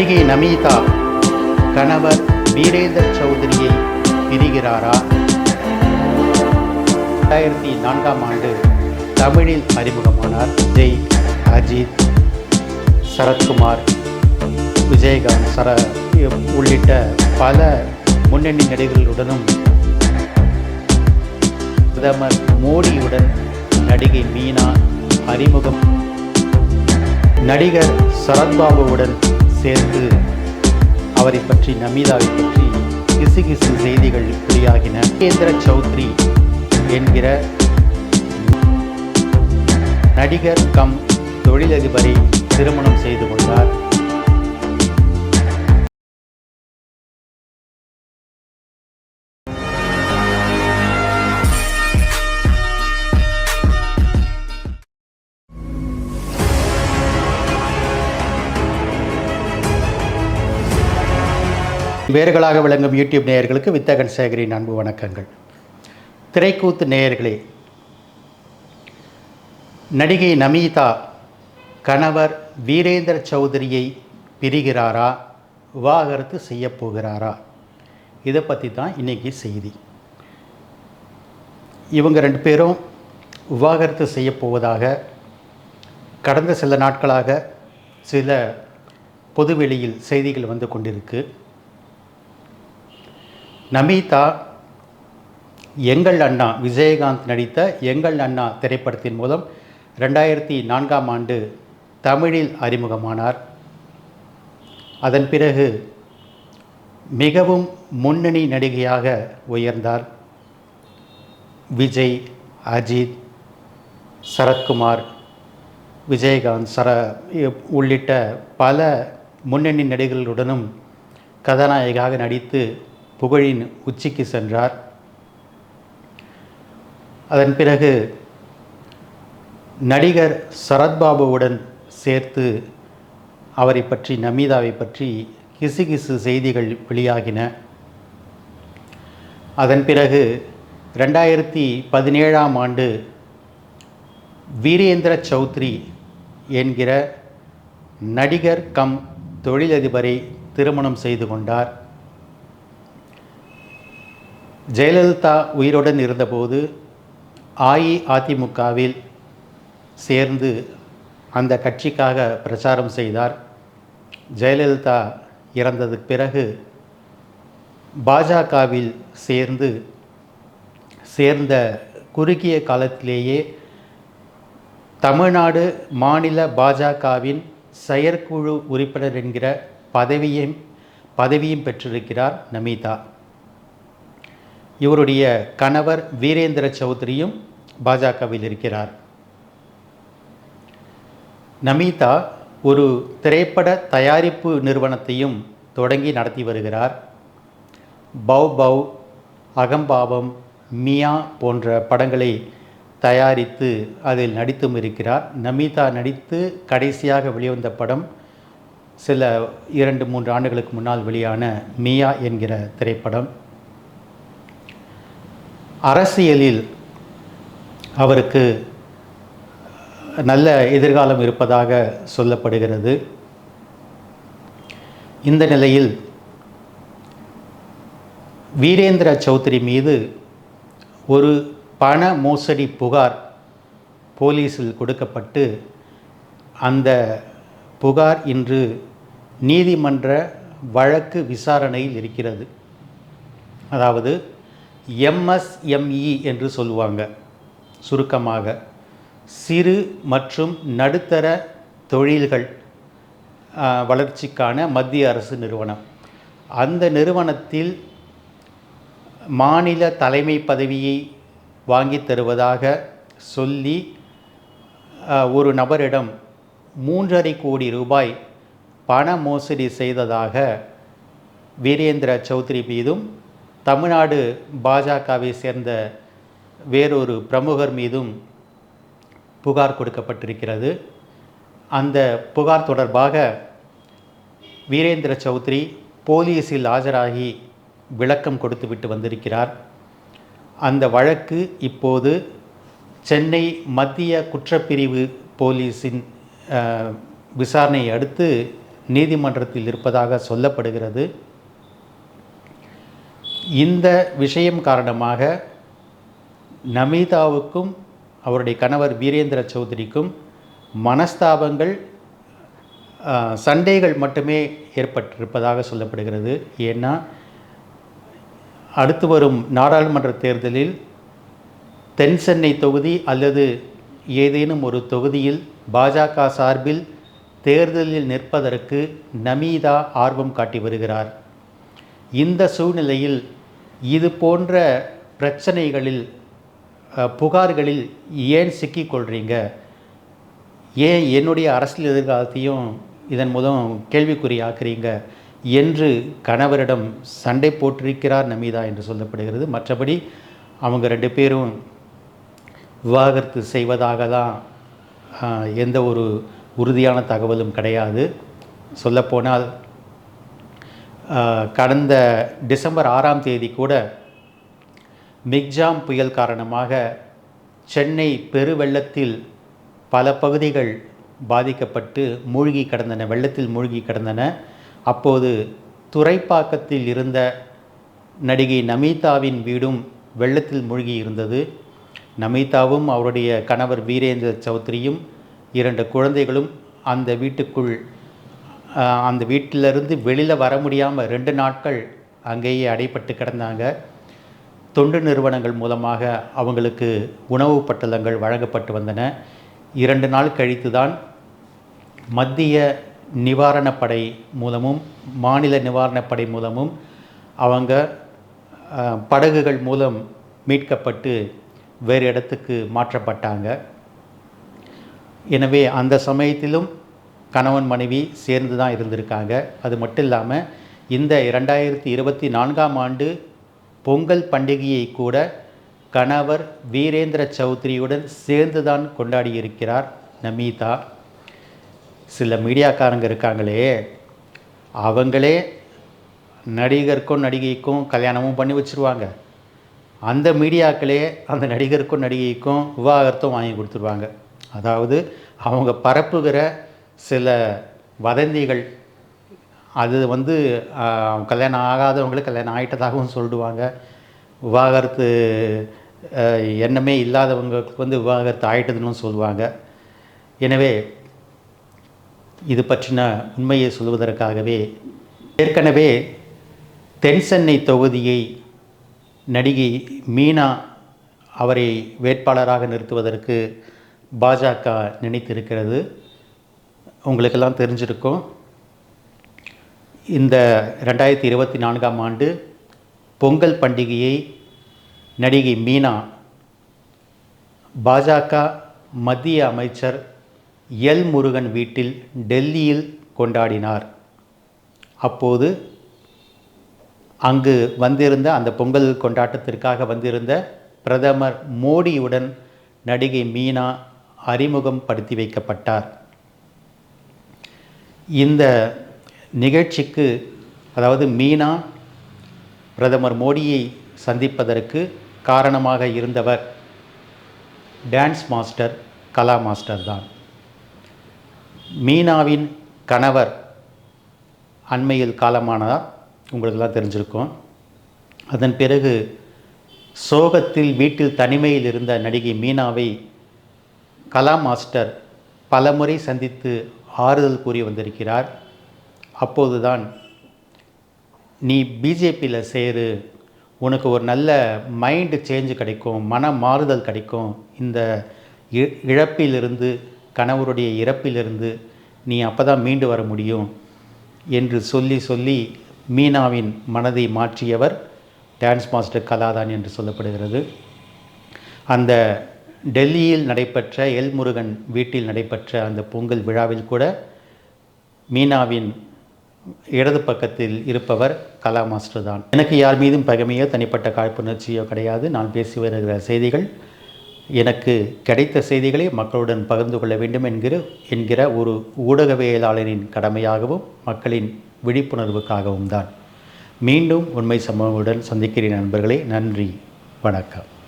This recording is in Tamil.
நடிகை நமீதா கணவர் வீரேந்தர் சௌத்ரியை பிரிகிறாரா? ரெண்டாயிரத்தி நான்காம் ஆண்டு தமிழில் அறிமுகமானார் ஜெய் அஜித் சரத்குமார் விஜயகாந்த். சர உள்ளிட்ட பல முன்னணி நடிகர்களுடனும் பிரதமர் மோடியுடன் நடிகை மீனா அறிமுகம். நடிகர் சரத்பாபுவுடன் சேர்ந்து அவரை பற்றி நமீதாவை பற்றி கிசுகிசு செய்திகள் வெளியாகின கேந்திர சௌத்ரி என்கிற நடிகர் கம் தொழிலதிபரை திருமணம் செய்து கொண்டார். வேர்களாக விளங்கும் யூடியூப் நேயர்களுக்கு வித்தகன் சேகரின் அன்பு வணக்கங்கள். திரைக்கூத்து நேயர்களே நடிகை நமீதா கணவர் வீரேந்திர சௌதரியை பிரிகிறாரா? விவாகரத்து செய்யப் போகிறாரா? இதை பற்றி தான் இன்றைக்கி செய்தி. இவங்க ரெண்டு பேரும் விவாகரத்து செய்யப்போவதாக கடந்த சில நாட்களாக சில பொதுவெளியில் செய்திகள் வந்து கொண்டிருக்கு. நமீதா எங்கள் அண்ணா விஜயகாந்த் நடித்த எங்கள் அண்ணா திரைப்படத்தின் மூலம் ரெண்டாயிரத்தி நான்காம் ஆண்டு தமிழில் அறிமுகமானார். அதன் பிறகு மிகவும் முன்னணி நடிகையாக உயர்ந்தார். விஜய் அஜித் சரத்குமார் விஜயகாந்த் சர உள்ளிட்ட பல முன்னணி நடிகர்களுடனும் கதாநாயகியாக நடித்து புகழின் உச்சிக்கு சென்றார். அதன் பிறகு நடிகர் சரத்பாபுவுடன் சேர்த்து அவரை பற்றி நமீதாவை பற்றி கிசுகிசு செய்திகள் வெளியாகின. அதன் பிறகு ரெண்டாயிரத்தி பதினேழாம் ஆண்டு வீரேந்திர சௌத்ரி என்கிற நடிகர் கம் தொழிலதிபரை திருமணம் செய்து கொண்டார். ஜெயலலிதா உயிருடன் இருந்தபோது அஇஅதிமுகவில் சேர்ந்து அந்த கட்சிக்காக பிரச்சாரம் செய்தார். ஜெயலலிதா இறந்ததுக்கு பிறகு பாஜகவில் சேர்ந்து சேர்ந்த குறுகிய காலத்திலேயே தமிழ்நாடு மாநில பாஜகவின் செயற்குழு உறுப்பினர் என்கிற பதவியும் பதவியும் பெற்றிருக்கிறார் நமீதா. இவருடைய கணவர் வீரேந்திர சௌத்ரியும் பாஜகவில் இருக்கிறார். நமீதா ஒரு திரைப்பட தயாரிப்பு நிறுவனத்தையும் தொடங்கி நடத்தி வருகிறார். பவ் பவ் அகம்பாவம் மியா போன்ற படங்களை தயாரித்து அதில் நடித்தும் இருக்கிறார். நமீதா நடித்து கடைசியாக வெளிவந்த படம் சில இரண்டு மூன்று ஆண்டுகளுக்கு முன்னால் வெளியான மியா என்கிற திரைப்படம். அரசியலில் அவருக்கு நல்ல எதிர்காலம் இருப்பதாக சொல்லப்படுகிறது. இந்த நிலையில் வீரேந்திர சௌத்ரி மீது ஒரு பண மோசடி புகார் போலீஸில் கொடுக்கப்பட்டு அந்த புகார் இன்று நீதிமன்ற வழக்கு விசாரணையில் இருக்கிறது. அதாவது எம்எஸ்எம்இ என்று சொல்லுவாங்க. சுருக்கமாக சிறு மற்றும் நடுத்தர தொழில்கள் வளர்ச்சிக்கான மத்திய அரசு நிறுவனம். அந்த நிறுவனத்தில் மாநில தலைமை பதவியை வாங்கித் தருவதாக சொல்லி ஒரு நபரிடம் மூன்றரை கோடி ரூபாய் பண மோசடி செய்ததாக வீரேந்திர சௌத்ரி மீதும் தமிழ்நாடு பாஜகவை சேர்ந்த வேறொரு பிரமுகர் மீதும் புகார் கொடுக்கப்பட்டிருக்கிறது. அந்த புகார் தொடர்பாக வீரேந்திர சௌத்ரி போலீஸில் ஆஜராகி விளக்கம் கொடுத்துவிட்டு வந்திருக்கிறார். அந்த வழக்கு இப்போது சென்னை மத்திய குற்றப்பிரிவு போலீஸின் விசாரணையை அடுத்து நீதிமன்றத்தில் இருப்பதாக சொல்லப்படுகிறது. இந்த விஷயம் காரணமாக நமீதாவுக்கும் அவருடைய கணவர் வீரேந்திர சௌத்ரிக்கும் மனஸ்தாபங்கள் சண்டைகள் மட்டுமே ஏற்பட்டிருப்பதாக சொல்லப்படுகிறது. ஏன்னா அடுத்து வரும் நாடாளுமன்ற தேர்தலில் தென் சென்னை தொகுதி அல்லது ஏதேனும் ஒரு தொகுதியில் பாஜக சார்பில் தேர்தலில் நிற்பதற்கு நமீதா ஆர்வம் காட்டி வருகிறார். இந்த சூழ்நிலையில் இது போன்ற பிரச்சனைகளில் புகார்களில் ஏன் சிக்கிக்கொள்கிறீங்க ஏன் என்னுடைய அரசியல் எதிர்காலத்தையும் இதன் மூலம் கேள்விக்குறியாக்குறீங்க என்று கணவரிடம் சண்டை போட்டிருக்கிறார் நமீதா என்று சொல்லப்படுகிறது. மற்றபடி அவங்க ரெண்டு பேரும் விவாகரத்து செய்வதாக தான் எந்த ஒரு உறுதியான தகவலும் கிடையாது. சொல்லப்போனால் கடந்த டிசம்பர் ஆறாம் தேதி கூட மிக்ஜாம் புயல் காரணமாக சென்னை பெருவெள்ளத்தில் பல பகுதிகள் பாதிக்கப்பட்டு மூழ்கி கிடந்தன வெள்ளத்தில் மூழ்கி கிடந்தன. அப்போது துறைப்பாக்கத்தில் இருந்த நடிகை நமீதாவின் வீடும் வெள்ளத்தில் மூழ்கி இருந்தது. நமீதாவும் அவருடைய கணவர் வீரேந்திர சௌத்ரியும் இரண்டு குழந்தைகளும் அந்த வீட்டுக்குள் அந்த வீட்டிலிருந்து வெளியில் வர முடியாமல் ரெண்டு நாட்கள் அங்கேயே அடைப்பட்டு கிடந்தாங்க. தொண்டு நிறுவனங்கள் மூலமாக அவங்களுக்கு உணவுப் பட்டலங்கள் வழங்கப்பட்டு வந்தன. இரண்டு நாள் கழித்து தான் மத்திய நிவாரணப்படை மூலமும் மாநில நிவாரணப்படை மூலமும் அவங்க படகுகள் மூலம் மீட்கப்பட்டு வேறு இடத்துக்கு மாற்றப்பட்டாங்க. எனவே அந்த சமயத்திலும் கணவன் மனைவி சேர்ந்து தான் இருந்திருக்காங்க. அது மட்டும் இல்லாமல் இந்த இரண்டாயிரத்தி இருபத்தி நான்காம் ஆண்டு பொங்கல் பண்டிகையை கூட கணவர் வீரேந்திர சௌத்ரியுடன் சேர்ந்து தான் கொண்டாடி இருக்கிறார் நமீதா. சில மீடியாக்காரங்க இருக்காங்களே அவங்களே நடிகருக்கும் நடிகைக்கும் கல்யாணமும் பண்ணி வச்சுருவாங்க. அந்த மீடியாக்களே அந்த நடிகருக்கும் நடிகைக்கும் விவாகரத்தும் வாங்கி கொடுத்துருவாங்க. அதாவது அவங்க பரப்புகிற சில வதந்திகள் அது வந்து கல்யாணம் ஆகாதவங்களுக்கு கல்யாணம் ஆகிட்டதாகவும் சொல்லிடுவாங்க விவாகரத்து எண்ணமே இல்லாதவங்களுக்கு வந்து விவாகரத்து ஆகிட்டதுன்னு சொல்லுவாங்க. எனவே இது பற்றின உண்மையை சொல்வதற்காகவே ஏற்கனவே தென் சென்னை தொகுதியை நடிகை மீனா அவரை வேட்பாளராக நிறுத்துவதற்கு பாஜக நினைத்திருக்கிறது. உங்களுக்கெல்லாம் தெரிஞ்சிருக்கும். இந்த ரெண்டாயிரத்தி இருபத்தி நான்காம் ஆண்டு பொங்கல் பண்டிகையை நடிகை மீனா பாஜக மத்திய அமைச்சர் எல் முருகன் வீட்டில் டெல்லியில் கொண்டாடினார். அப்போது அங்கு வந்திருந்த அந்த பொங்கல் கொண்டாட்டத்திற்காக வந்திருந்த பிரதமர் மோடியுடன் நடிகை மீனா அறிமுகம் படுத்தி வைக்கப்பட்டார். இந்த நிகழ்ச்சிக்கு அதாவது மீனா பிரதமர் மோடியை சந்திப்பதற்கு காரணமாக இருந்தவர் டான்ஸ் மாஸ்டர் கலா மாஸ்டர் தான். மீனாவின் கணவர் அண்மையில் காலமானதால் உங்களுக்கெல்லாம் தெரிஞ்சிருக்கும். அதன் பிறகு சோகத்தில் வீட்டில் தனிமையில் இருந்த நடிகை மீனாவை கலா மாஸ்டர் பலமுறை சந்தித்து ஆறுதல் கூறி வந்திருக்கிறார். அப்போதுதான் நீ பிஜேபியில் சேரு. உனக்கு ஒரு நல்ல மைண்டு சேஞ்சு கிடைக்கும் மன மாறுதல் கிடைக்கும். இந்த இ- இழப்பிலிருந்து கணவருடைய இறப்பிலிருந்து நீ அப்போ தான் மீண்டு வர முடியும் என்று சொல்லி சொல்லி மீனாவின் மனதை மாற்றியவர் டான்ஸ் மாஸ்டர் கலாதான் என்று சொல்லப்படுகிறது. அந்த டெல்லியில் நடைபெற்ற எல் முருகன் வீட்டில் நடைபெற்ற அந்த பொங்கல் விழாவில் கூட மீனாவின் இடது பக்கத்தில் இருப்பவர் கலா மாஸ்டர் தான். எனக்கு யார் மீதும் பகைமையோ தனிப்பட்ட காழ்ப்புணர்ச்சியோ கிடையாது. நான் பேசி வருகிற செய்திகள் எனக்கு கிடைத்த செய்திகளை மக்களுடன் பகிர்ந்து கொள்ள வேண்டும் என்கிற என்கிற ஒரு ஊடகவியலாளரின் கடமையாகவும் மக்களின் விழிப்புணர்வுக்காகவும் தான். மீண்டும் உண்மை சம்பவங்களுடன் சந்திக்கிறேன் நண்பர்களே. நன்றி. வணக்கம்.